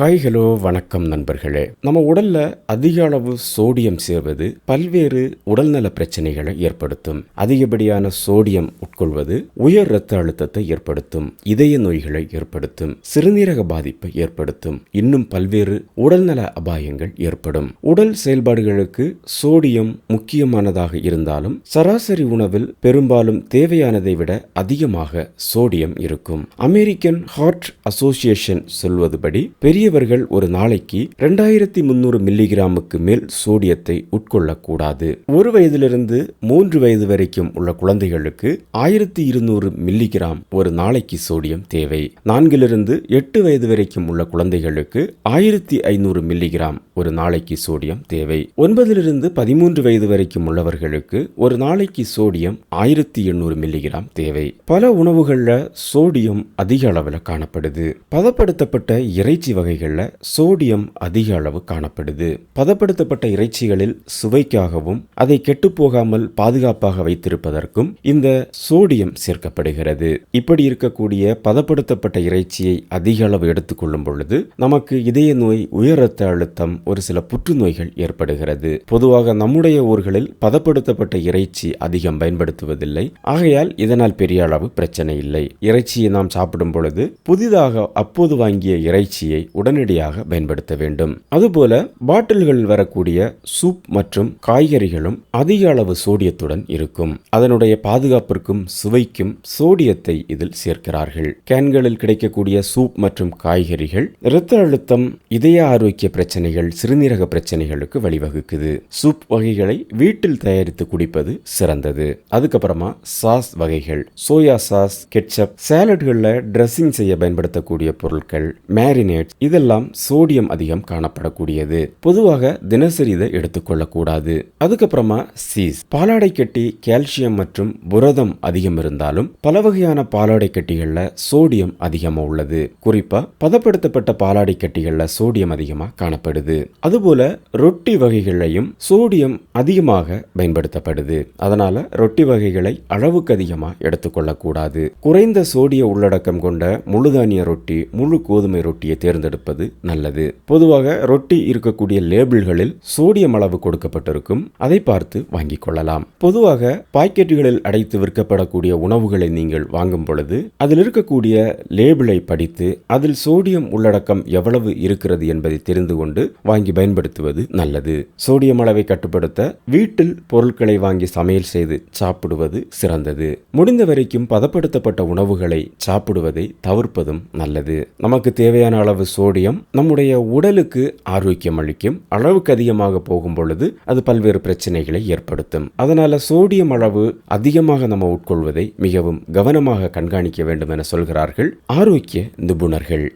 Hi hello வணக்கம் நண்பர்களே. நம்ம உடல்ல அதிக அளவு சோடியம் சேர்வது பல்வேறு உடல்நல பிரச்சனைகளை ஏற்படுத்தும். அதிகப்படியான சோடியம் உட்கொள்வது உயர் இரத்த அழுத்தத்தை ஏற்படுத்தும். இதய நோய்களை ஏற்படுத்தும். சிறுநீரக பாதிப்பை ஏற்படுத்தும். இன்னும் பல்வேறு உடல்நல அபாயங்கள் ஏற்படும். உடல் செயல்பாடுகளுக்கு சோடியம் முக்கியமானதாக இருந்தாலும் சராசரி உணவில் பெரும்பாலும் தேவையானதை விட அதிகமாக சோடியம் இருக்கும். அமெரிக்கன் ஹார்ட் அசோசியேஷன் சொல்வதுபடி பெரியவர்கள் ஒரு நாளைக்கு ரெண்டாயிரத்தி முன்னூறு மில்லிகிராமுக்கு மேல் சோடியத்தை உட்கொள்ளக்கூடாது. ஒரு வயதிலிருந்து மூன்று வயது வரைக்கும் உள்ள குழந்தைகளுக்கு ஆயிரத்தி இருநூறு மில்லிகிராம் ஒரு நாளைக்கு சோடியம் தேவை. நான்கிலிருந்து எட்டு வயது வரைக்கும் உள்ள குழந்தைகளுக்கு ஆயிரத்தி ஐநூறு மில்லிகிராம் ஒரு நாளைக்கு சோடியம் தேவை. ஒன்பதிலிருந்து பதிமூன்று வயது வரைக்கும் உள்ளவர்களுக்கு ஒரு நாளைக்கு சோடியம் ஆயிரத்தி எண்ணூறு மில்லிகிராம் தேவை. பல உணவுகளில் சோடியம் அதிக அளவில் காணப்படுது. பதப்படுத்தப்பட்ட இறைச்சி வகைகள் வகைகள்ல சோடியம் அதிக அளவு காணப்படுது. பதப்படுத்தப்பட்ட இறைச்சிகளில் சுவைக்காகவும் அதை கெட்டுப்போகாமல் பாதுகாப்பாக வைத்திருப்பதற்கும் இந்த சோடியம் சேர்க்கப்படுகிறது. இப்படி இருக்கக்கூடிய பதப்படுத்தப்பட்ட இறைச்சியை அதிக அளவு எடுத்துக்கொள்ளும் பொழுது நமக்கு இதய நோய் உயர் ரத்த அழுத்தம் ஒரு சில புற்றுநோய்கள் ஏற்படுகிறது. பொதுவாக நம்முடைய ஊர்களில் பதப்படுத்தப்பட்ட இறைச்சி அதிகம் பயன்படுத்துவதில்லை. ஆகையால் இதனால் பெரிய அளவு பிரச்சனை இல்லை. இறைச்சியை நாம் சாப்பிடும் பொழுது புதிதாக அப்போது வாங்கிய இறைச்சியை உடனடியாக பயன்படுத்த வேண்டும். அதுபோல பாட்டில்களில் வரக்கூடிய சூப் மற்றும் காய்கறிகளும் அதிக அளவு சோடியத்துடன் இருக்கும். அதனுடைய பாதுகாப்பிற்கும் சுவைக்கும் சோடியத்தை இதில் சேர்க்கிறார்கள். கேன்களில் கிடைக்கக்கூடிய சூப் மற்றும் காய்கறிகள் இரத்த அழுத்தம் இதய ஆரோக்கிய பிரச்சனைகள் சிறுநீரக பிரச்சனைகளுக்கு வழிவகுக்குது. சூப் வகைகளை வீட்டில் தயாரித்து குடிப்பது சிறந்தது. அதுக்கப்புறமா சாஸ் வகைகள் சோயா சாஸ் கெட்சப் சாலட்களில் ட்ரெஸ்ஸிங் செய்ய பயன்படுத்தக்கூடிய பொருட்கள் மேரினேட் இதெல்லாம் சோடியம் அதிகம் காணப்படக்கூடியது. பொதுவாக தினசரி இதை எடுத்துக்கொள்ளக்கூடாது அதுக்கப்புறமா சீஸ். பாலாடை கட்டி கால்சியம் மற்றும் புரதம் அதிகம் இருந்தாலும் பல வகையான பாலாடை கட்டிகளில் சோடியம் அதிகமாக உள்ளது. குறிப்பா பதப்படுத்தப்பட்ட பாலாடை கட்டிகளில் சோடியம் அதிகமாக காணப்படுது. அதுபோல ரொட்டி வகைகளையும் சோடியம் அதிகமாக பயன்படுத்தப்படுது. அதனால ரொட்டி வகைகளை அளவுக்கு அதிகமாக எடுத்துக்கொள்ளக்கூடாது குறைந்த சோடிய உள்ளடக்கம் கொண்ட முழுதானிய ரொட்டி முழு கோதுமை ரொட்டியை தவிர்ப்பது நல்லது. பொதுவாக ரொட்டி இருக்கக்கூடிய லேபிள்களில் சோடியம் அளவு கொடுக்கப்பட்டிருக்கும். அதை பார்த்து வாங்கிக் கொள்ளலாம். பொதுவாக பாக்கெட்டுகளில் அடைத்து விற்கப்படக்கூடிய உணவுகளை நீங்கள் வாங்கும் பொழுது அதில் இருக்கக்கூடிய லேபிளை படித்து அதில் சோடியம் உள்ளடக்கம் எவ்வளவு இருக்கிறது என்பதை தெரிந்து கொண்டு வாங்கி பயன்படுத்துவது நல்லது. சோடியம் அளவை கட்டுப்படுத்த வீட்டில் பொருட்களை வாங்கி சமையல் செய்து சாப்பிடுவது சிறந்தது. முடிந்த வரைக்கும் பதப்படுத்தப்பட்ட உணவுகளை சாப்பிடுவதை தவிர்ப்பதும் நல்லது. நமக்கு தேவையான அளவு சோடியம் நம்முடைய உடலுக்கு ஆரோக்கியம் அளிக்கும் அளவுக்கு அதிகமாக போகும் பொழுது அது பல்வேறு பிரச்சனைகளை ஏற்படுத்தும். அதனால சோடியம் அளவு அதிகமாக நம்ம உட்கொள்வதை மிகவும் கவனமாக கண்காணிக்க வேண்டும் என சொல்கிறார்கள் ஆரோக்கிய நிபுணர்கள்.